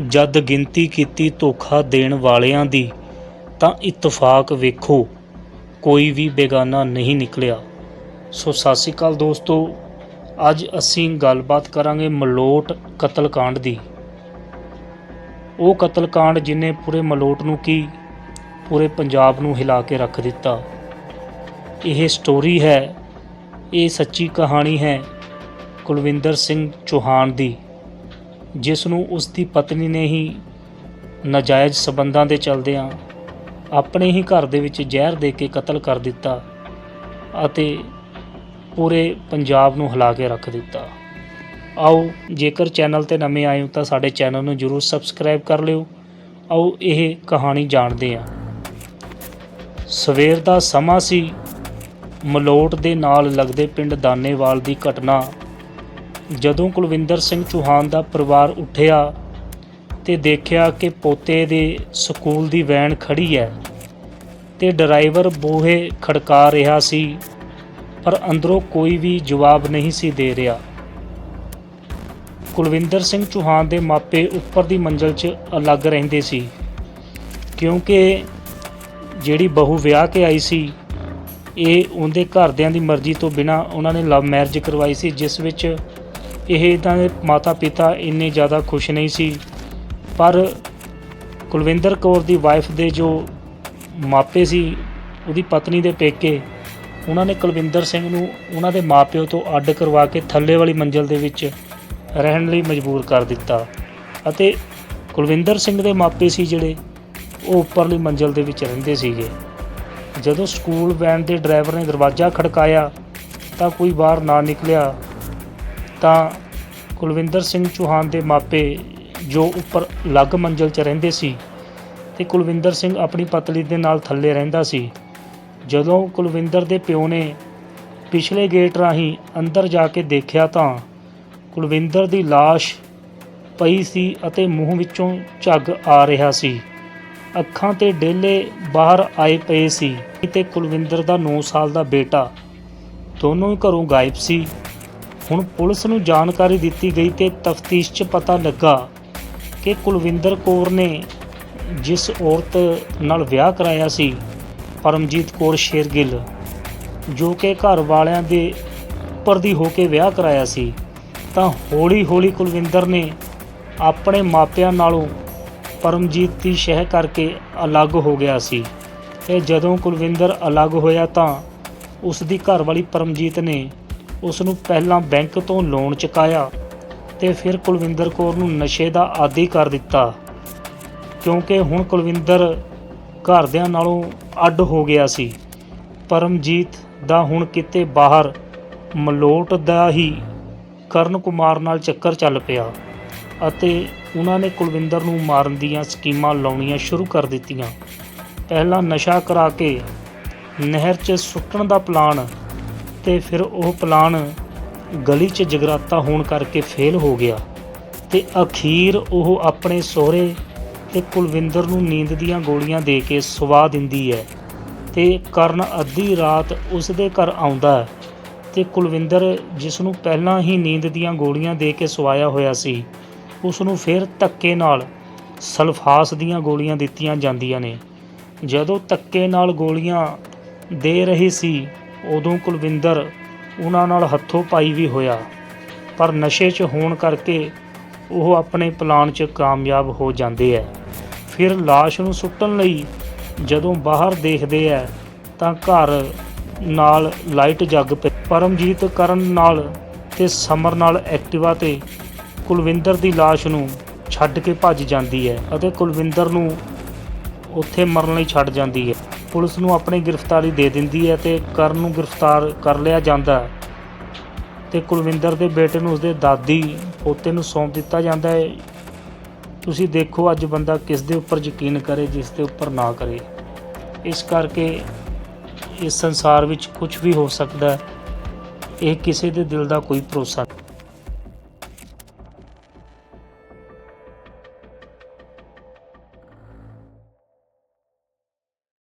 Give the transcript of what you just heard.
ਜਦ ਗਿਣਤੀ ਕੀਤੀ ਧੋਖਾ ਦੇਣ ਵਾਲਿਆਂ ਦੀ, ਤਾਂ ਇਤਫਾਕ ਵੇਖੋ, ਕੋਈ ਵੀ ਬੇਗਾਨਾ ਨਹੀਂ ਨਿਕਲਿਆ। ਸੋ ਸਤਿ ਸ੍ਰੀ ਅਕਾਲ ਦੋਸਤੋ, ਅੱਜ ਅਸੀਂ ਗੱਲਬਾਤ ਕਰਾਂਗੇ ਮਲੋਟ ਕਤਲकांड ਦੀ। ਉਹ ਕਤਲकांड ਜਿਨੇ ਪੂਰੇ ਮਲੋਟ ਨੂੰ ਕੀ, ਪੂਰੇ ਪੰਜਾਬ ਨੂੰ ਹਿਲਾ ਕੇ ਰੱਖ ਦਿੱਤਾ। ਇਹ ਸਟੋਰੀ ਹੈ, ਇਹ ਸੱਚੀ ਕਹਾਣੀ ਹੈ ਕੁਲਵਿੰਦਰ ਸਿੰਘ ਚੋਹਾਨ ਦੀ। ਜਿਸ ਨੂੰ ਉਸ ਦੀ ਪਤਨੀ ਨੇ ਹੀ ਨਾਜਾਇਜ਼ ਸਬੰਧਾਂ ਦੇ ਚਲਦਿਆਂ ਆਪਣੇ ਹੀ ਘਰ ਦੇ ਵਿੱਚ ਜ਼ਹਿਰ ਦੇ ਕੇ ਕਤਲ ਕਰ ਦਿੱਤਾ ਅਤੇ ਪੂਰੇ ਪੰਜਾਬ ਨੂੰ ਹਿਲਾ ਕੇ ਰੱਖ ਦਿੱਤਾ। ਆਓ, ਜੇਕਰ ਚੈਨਲ ਤੇ ਨਵੇਂ ਆਏ ਹੋ ਤਾਂ ਸਾਡੇ ਚੈਨਲ ਨੂੰ ਜਰੂਰ ਸਬਸਕ੍ਰਾਈਬ ਕਰ ਲਿਓ। ਆਓ, ਇਹ ਕਹਾਣੀ ਜਾਣਦੇ ਹਾਂ। ਸਵੇਰ ਦਾ ਸਮਾਂ ਸੀ। ਮਲੋਟ ਦੇ ਨਾਲ ਲੱਗਦੇ ਪਿੰਡ ਦਾਨੇਵਾਲ ਦੀ ਘਟਨਾ ਜਦੋਂ ਕੁਲਵਿੰਦਰ ਸਿੰਘ ਚੌਹਾਨ ਦਾ ਪਰਿਵਾਰ ਉੱਠਿਆ ਤੇ ਦੇਖਿਆ ਕਿ ਪੋਤੇ ਦੇ ਸਕੂਲ ਦੀ ਵੈਨ ਖੜੀ ਹੈ ਤੇ ਡਰਾਈਵਰ ਬੂਹੇ ਖੜਕਾ ਰਿਹਾ ਸੀ, ਪਰ ਅੰਦਰੋਂ ਕੋਈ ਵੀ ਜਵਾਬ ਨਹੀਂ ਸੀ ਦੇ ਰਿਹਾ। ਕੁਲਵਿੰਦਰ ਸਿੰਘ ਚੌਹਾਨ ਦੇ ਮਾਪੇ ਉੱਪਰ ਦੀ ਮੰਜ਼ਲ 'ਚ ਅਲੱਗ ਰਹਿੰਦੇ ਸੀ, ਕਿਉਂਕਿ ਜਿਹੜੀ ਬਹੂ ਵਿਆਹ ਕੇ ਆਈ ਸੀ, ਇਹ ਉਹਦੇ ਘਰਦਿਆਂ ਦੀ ਮਰਜ਼ੀ ਤੋਂ ਬਿਨਾ ਉਹਨਾਂ ਨੇ ਲਵ ਮੈਰਿਜ ਕਰਵਾਈ ਸੀ, ਜਿਸ ਵਿੱਚ ਇਹ ਇਹਨਾਂ ਦੇ ਮਾਤਾ ਪਿਤਾ ਇੰਨੇ ਜ਼ਿਆਦਾ ਖੁਸ਼ ਨਹੀਂ ਸੀ। ਪਰ ਕੁਲਵਿੰਦਰ ਕੌਰ ਦੀ ਵਾਈਫ ਦੇ ਜੋ ਮਾਪੇ ਸੀ, ਉਹਦੀ ਪਤਨੀ ਦੇ ਪੇਕੇ, ਉਹਨਾਂ ਨੇ ਕੁਲਵਿੰਦਰ ਸਿੰਘ ਨੂੰ ਉਹਨਾਂ ਦੇ ਮਾਪਿਓ ਤੋਂ ਅੱਡ ਕਰਵਾ ਕੇ ਥੱਲੇ ਵਾਲੀ ਮੰਜ਼ਲ ਦੇ ਵਿੱਚ ਰਹਿਣ ਲਈ ਮਜਬੂਰ ਕਰ ਦਿੱਤਾ। ਅਤੇ ਕੁਲਵਿੰਦਰ ਸਿੰਘ ਦੇ ਮਾਪੇ ਸੀ ਜਿਹੜੇ, ਉਹ ਉੱਪਰਲੀ ਮੰਜ਼ਲ ਦੇ ਵਿੱਚ ਰਹਿੰਦੇ ਸੀਗੇ। ਜਦੋਂ ਸਕੂਲ ਵੈਨ ਦੇ ਡਰਾਈਵਰ ਨੇ ਦਰਵਾਜ਼ਾ ਖੜਕਾਇਆ, ਤਾਂ ਕੋਈ ਬਾਹਰ ਨਾ ਨਿਕਲਿਆ। ਤਾਂ ਕੁਲਵਿੰਦਰ ਸਿੰਘ ਚੌਹਾਨ ਦੇ ਮਾਪੇ ਜੋ ਉੱਪਰ ਅਲੱਗ ਮੰਜ਼ਲ 'ਚ ਰਹਿੰਦੇ ਸੀ ਤੇ ਕੁਲਵਿੰਦਰ ਸਿੰਘ ਆਪਣੀ ਪਤਲੀ ਦੇ ਨਾਲ ਥੱਲੇ ਰਹਿੰਦਾ ਸੀ। ਜਦੋਂ ਕੁਲਵਿੰਦਰ ਦੇ ਪਿਓ ਨੇ ਪਿਛਲੇ ਗੇਟ ਰਾਹੀਂ ਅੰਦਰ ਜਾ ਕੇ ਦੇਖਿਆ ਤਾਂ ਕੁਲਵਿੰਦਰ ਦੀ ਲਾਸ਼ ਪਈ ਸੀ ਅਤੇ ਮੂੰਹ ਵਿੱਚੋਂ ਝੱਗ ਆ ਰਿਹਾ ਸੀ। ਅੱਖਾਂ ਤੇ ਡੇਲੇ ਬਾਹਰ ਆਏ ਪਏ ਸੀ ਤੇ ਕੁਲਵਿੰਦਰ ਦਾ 9 ਸਾਲ ਦਾ ਬੇਟਾ ਦੋਨੋਂ ਹੀ ਘਰੋਂ ਗਾਇਬ ਸੀ। ਹੁਣ ਪੁਲਿਸ ਨੂੰ ਜਾਣਕਾਰੀ ਦਿੱਤੀ ਗਈ ਤੇ ਤਫਤੀਸ਼ 'ਚ ਪਤਾ ਲੱਗਾ ਕਿ ਕੁਲਵਿੰਦਰ ਕੌਰ ਨੇ ਜਿਸ ਔਰਤ ਨਾਲ ਵਿਆਹ ਕਰਾਇਆ ਸੀ, ਪਰਮਜੀਤ ਕੌਰ ਸ਼ੇਰਗਿੱਲ, ਜੋ ਕਿ ਘਰ ਵਾਲਿਆਂ ਦੇ ਉੱਪਰ ਦੀ ਹੋ ਕੇ ਵਿਆਹ ਕਰਾਇਆ ਸੀ, ਤਾਂ ਹੌਲੀ-ਹੌਲੀ ਕੁਲਵਿੰਦਰ ਨੇ ਆਪਣੇ ਮਾਪਿਆਂ ਨਾਲੋਂ ਪਰਮਜੀਤ ਦੀ ਸ਼ਹਿ ਕਰਕੇ ਅਲੱਗ ਹੋ ਗਿਆ ਸੀ। ਤੇ ਜਦੋਂ ਕੁਲਵਿੰਦਰ ਅਲੱਗ ਹੋਇਆ ਤਾਂ ਉਸ ਦੀ ਘਰਵਾਲੀ ਪਰਮਜੀਤ ਨੇ ਉਸ ਨੂੰ ਪਹਿਲਾਂ ਬੈਂਕ ਤੋਂ ਲੋਨ ਚੁਕਾਇਆ ਤੇ ਫਿਰ ਕੁਲਵਿੰਦਰ ਕੌਰ ਨੂੰ ਨਸ਼ੇ ਦਾ ਆਦੀ ਕਰ ਦਿੱਤਾ। ਕਿਉਂਕਿ ਹੁਣ ਕੁਲਵਿੰਦਰ ਘਰਦਿਆਂ ਨਾਲੋਂ ਅੱਡ ਹੋ ਗਿਆ ਸੀ। ਪਰਮਜੀਤ ਦਾ ਹੁਣ ਕਿਤੇ ਬਾਹਰ ਮਲੋਟ ਦਾ ਹੀ ਕਰਨ ਕੁਮਾਰ ਨਾਲ ਚੱਕਰ ਚੱਲ ਪਿਆ ਅਤੇ ਉਹਨਾਂ ਨੇ ਕੁਲਵਿੰਦਰ ਨੂੰ ਮਾਰਨ ਦੀਆਂ ਸਕੀਮਾਂ ਲਾਉਣੀਆਂ ਸ਼ੁਰੂ ਕਰ ਦਿੱਤੀਆਂ। ਪਹਿਲਾਂ ਨਸ਼ਾ ਕਰਾ ਕੇ ਨਹਿਰ 'ਚ ਸੁੱਟਣ ਦਾ ਪਲਾਨ ਤੇ ਫਿਰ ਉਹ ਪਲਾਨ ਗਲੀ 'ਚ ਜਗਰਾਤਾ ਹੋਣ ਕਰਕੇ ਫੇਲ ਹੋ ਗਿਆ ਤੇ ਅਖੀਰ ਉਹ ਆਪਣੇ ਸਹੁਰੇ ਤੇ ਕੁਲਵਿੰਦਰ ਨੂੰ ਨੀਂਦ ਦੀਆਂ ਗੋਲੀਆਂ ਦੇ ਕੇ ਸੁਵਾ ਦਿੰਦੀ ਹੈ ਤੇ ਕਰਨ ਅੱਧੀ ਰਾਤ ਉਸ ਦੇ ਘਰ ਆਉਂਦਾ ਹੈ ਤੇ ਕੁਲਵਿੰਦਰ ਜਿਸ ਨੂੰ ਪਹਿਲਾਂ ਹੀ ਨੀਂਦ ਦੀਆਂ ਗੋਲੀਆਂ ਦੇ ਕੇ ਸਵਾਇਆ ਹੋਇਆ ਸੀ, ਉਸ ਨੂੰ ਫਿਰ ਧੱਕੇ ਨਾਲ ਸਲਫਾਸ ਦੀਆਂ ਗੋਲੀਆਂ ਦਿੱਤੀਆਂ ਜਾਂਦੀਆਂ ਨੇ। ਜਦੋਂ ਧੱਕੇ ਨਾਲ ਗੋਲੀਆਂ ਦੇ ਰਹੀ ਸੀ ਉਦੋਂ ਕੁਲਵਿੰਦਰ ਉਹਨਾਂ ਨਾਲ ਹੱਥੋਂ ਪਾਈ ਵੀ ਹੋਇਆ ਪਰ ਨਸ਼ੇ 'ਚ ਹੋਣ ਕਰਕੇ ਉਹ ਆਪਣੇ ਪਲਾਨ 'ਚ ਕਾਮਯਾਬ ਹੋ ਜਾਂਦੇ ਐ ਫਿਰ লাশ ਨੂੰ ਸੁੱਟਣ ਲਈ ਜਦੋਂ ਬਾਹਰ ਦੇਖਦੇ ਐ ਤਾਂ ਘਰ ਨਾਲ ਲਾਈਟ ਜਗ ਪਈ ਪਰਮਜੀਤ ਕਰਨ ਨਾਲ ਤੇ ਸਮਰ ਨਾਲ ਐਕਟਿਵਾ ਤੇ ਕੁਲਵਿੰਦਰ ਦੀ লাশ ਨੂੰ ਛੱਡ ਕੇ ਭੱਜ ਜਾਂਦੀ ਹੈ ਅਤੇ ਕੁਲਵਿੰਦਰ ਨੂੰ ਉੱਥੇ ਮਰਨ ਲਈ ਛੱਡ ਜਾਂਦੀ ਹੈ ਪੁਲਿਸ ਨੂੰ ਆਪਣੀ ਗ੍ਰਿਫਤਾਰੀ ਦੇ ਦਿੰਦੀ ਹੈ ਤੇ ਕਰਨ ਨੂੰ ਗ੍ਰਿਫਤਾਰ ਕਰ ਲਿਆ ਜਾਂਦਾ ਹੈ। ਤੇ ਕੁਲਵਿੰਦਰ ਦੇ ਬੇਟੇ ਨੂੰ ਉਸਦੇ ਦਾਦੀ ਪੋਤੇ ਨੂੰ ਸੌਂਪ ਦਿੱਤਾ ਜਾਂਦਾ ਹੈ। ਤੁਸੀਂ ਦੇਖੋ ਅੱਜ ਬੰਦਾ ਕਿਸ ਦੇ ਉੱਪਰ ਯਕੀਨ ਕਰੇ, ਜਿਸ ਦੇ ਉੱਪਰ ਨਾ ਕਰੇ। ਇਸ ਕਰਕੇ ਇਸ ਸੰਸਾਰ ਵਿੱਚ ਕੁਝ ਵੀ ਹੋ ਸਕਦਾ ਹੈ। ਇਹ ਕਿਸੇ ਦੇ ਦਿਲ ਦਾ ਕੋਈ ਭਰੋਸਾ ਨਹੀਂ